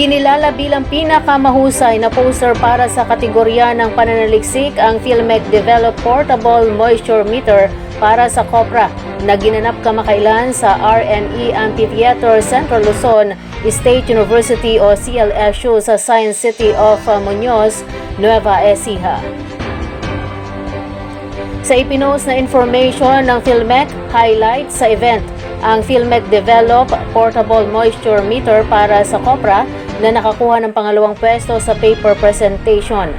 Kinilala bilang pinakamahusay na poster para sa kategorya ng pananaliksik ang Philmec Develop Portable Moisture Meter para sa COPRA na ginanap kamakailan sa RNE Amphitheater Central Luzon State University o CLSU sa Science City of uh, Muñoz, Nueva Ecija. Sa ipinost na information ng Philmec, highlight sa event ang Philmec Develop Portable Moisture Meter para sa COPRA na nakakuha ng pangalawang pwesto sa paper presentation.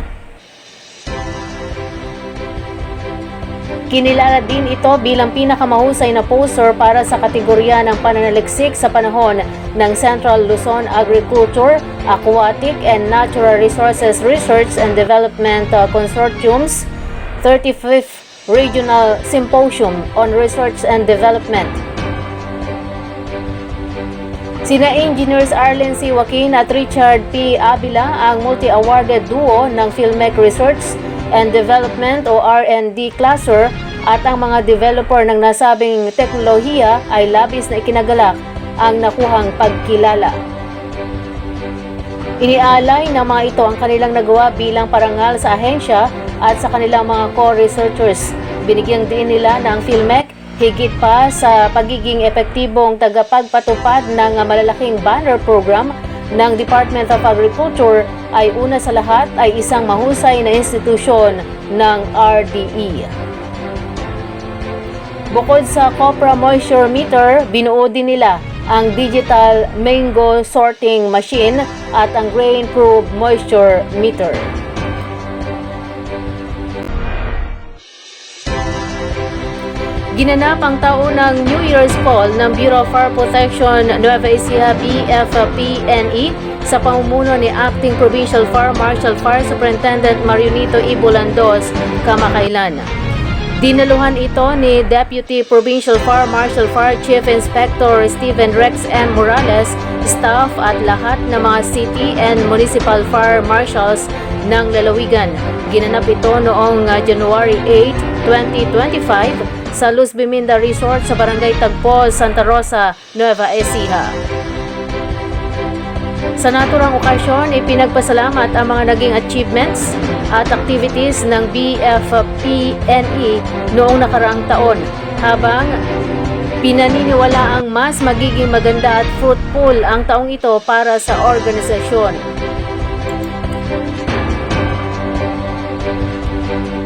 Kinilala din ito bilang pinakamahusay na poster para sa kategorya ng pananaliksik sa panahon ng Central Luzon Agriculture, Aquatic and Natural Resources Research and Development uh, Consortium's 35th Regional Symposium on Research and Development. Sina Engineers Arlen C. Joaquin at Richard P. Abila ang multi-awarded duo ng Philmec Research and Development o R&D Cluster at ang mga developer ng nasabing teknolohiya ay labis na ikinagalak ang nakuhang pagkilala. Inialay ng mga ito ang kanilang nagawa bilang parangal sa ahensya at sa kanilang mga core researchers. Binigyang din nila ng Philmec higit pa sa pagiging epektibong tagapagpatupad ng malalaking banner program ng Department of Agriculture ay una sa lahat ay isang mahusay na institusyon ng RDE. Bukod sa Copra Moisture Meter, binuo din nila ang Digital Mango Sorting Machine at ang Grain Probe Moisture Meter. Ginanap ang taunang New Year's Call ng Bureau of Fire Protection Nueva Ecija BFPNE sa pamumuno ni Acting Provincial Fire Marshal Fire Superintendent Marionito Ibulandos kamakailan. Dinaluhan ito ni Deputy Provincial Fire Marshal Fire Chief Inspector Stephen Rex M. Morales, staff at lahat ng mga city and municipal fire marshals ng lalawigan. Ginanap ito noong uh, January 8, 2025 sa Luz Biminda Resort sa Barangay Tagpo, Santa Rosa, Nueva Ecija. Sa naturang okasyon, ipinagpasalamat ang mga naging achievements at activities ng BFPNE noong nakaraang taon habang pinaniniwala ang mas magiging maganda at fruitful ang taong ito para sa organisasyon.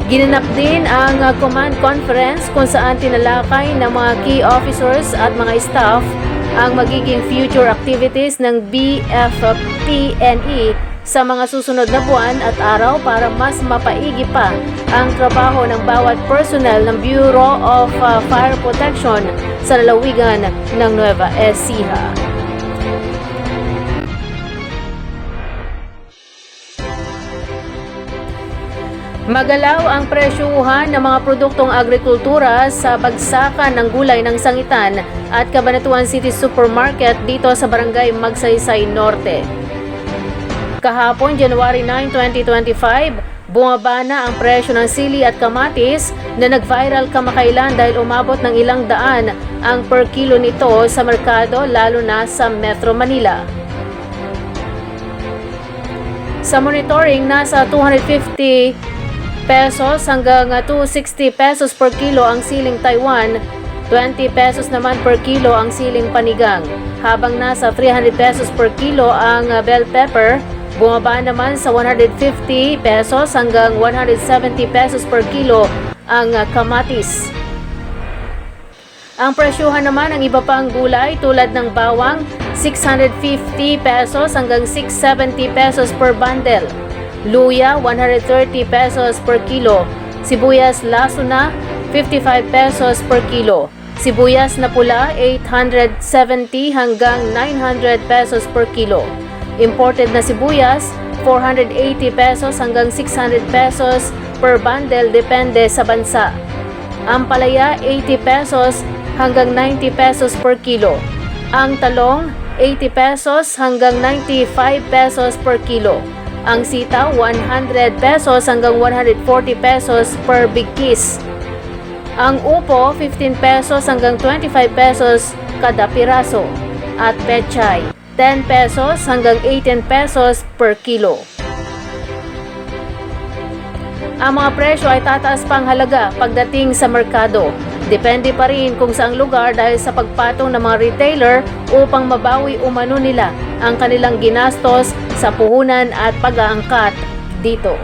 Ginanap din ang uh, command conference kung saan tinalakay ng mga key officers at mga staff ang magiging future activities ng BFPNE sa mga susunod na buwan at araw para mas mapaigi pa ang trabaho ng bawat personnel ng Bureau of uh, Fire Protection sa lalawigan ng Nueva Ecija. Magalaw ang presyuhan ng mga produktong agrikultura sa bagsakan ng gulay ng Sangitan at Cabanatuan City Supermarket dito sa Barangay Magsaysay Norte. Kahapon, January 9, 2025, bumaba na ang presyo ng sili at kamatis na nag-viral kamakailan dahil umabot ng ilang daan ang per kilo nito sa merkado lalo na sa Metro Manila. Sa monitoring, nasa 250 pesos hanggang uh, 260 pesos per kilo ang siling Taiwan, 20 pesos naman per kilo ang siling panigang. Habang nasa 300 pesos per kilo ang uh, bell pepper, bumaba naman sa 150 pesos hanggang 170 pesos per kilo ang uh, kamatis. Ang presyuhan naman ng iba pang gulay tulad ng bawang, 650 pesos hanggang 670 pesos per bundle. Luya, 130 pesos per kilo. Sibuyas laso na, 55 pesos per kilo. Sibuyas na pula, 870 hanggang 900 pesos per kilo. Imported na sibuyas, 480 pesos hanggang 600 pesos per bundle depende sa bansa. Ang palaya, 80 pesos hanggang 90 pesos per kilo. Ang talong, 80 pesos hanggang 95 pesos per kilo. Ang sitaw, 100 pesos hanggang 140 pesos per big kiss. Ang upo, 15 pesos hanggang 25 pesos kada piraso. At pechay, 10 pesos hanggang 18 pesos per kilo. Ang mga presyo ay tataas pang halaga pagdating sa merkado. Depende pa rin kung saang lugar dahil sa pagpatong ng mga retailer upang mabawi umano nila ang kanilang ginastos sa puhunan at pag-aangkat dito.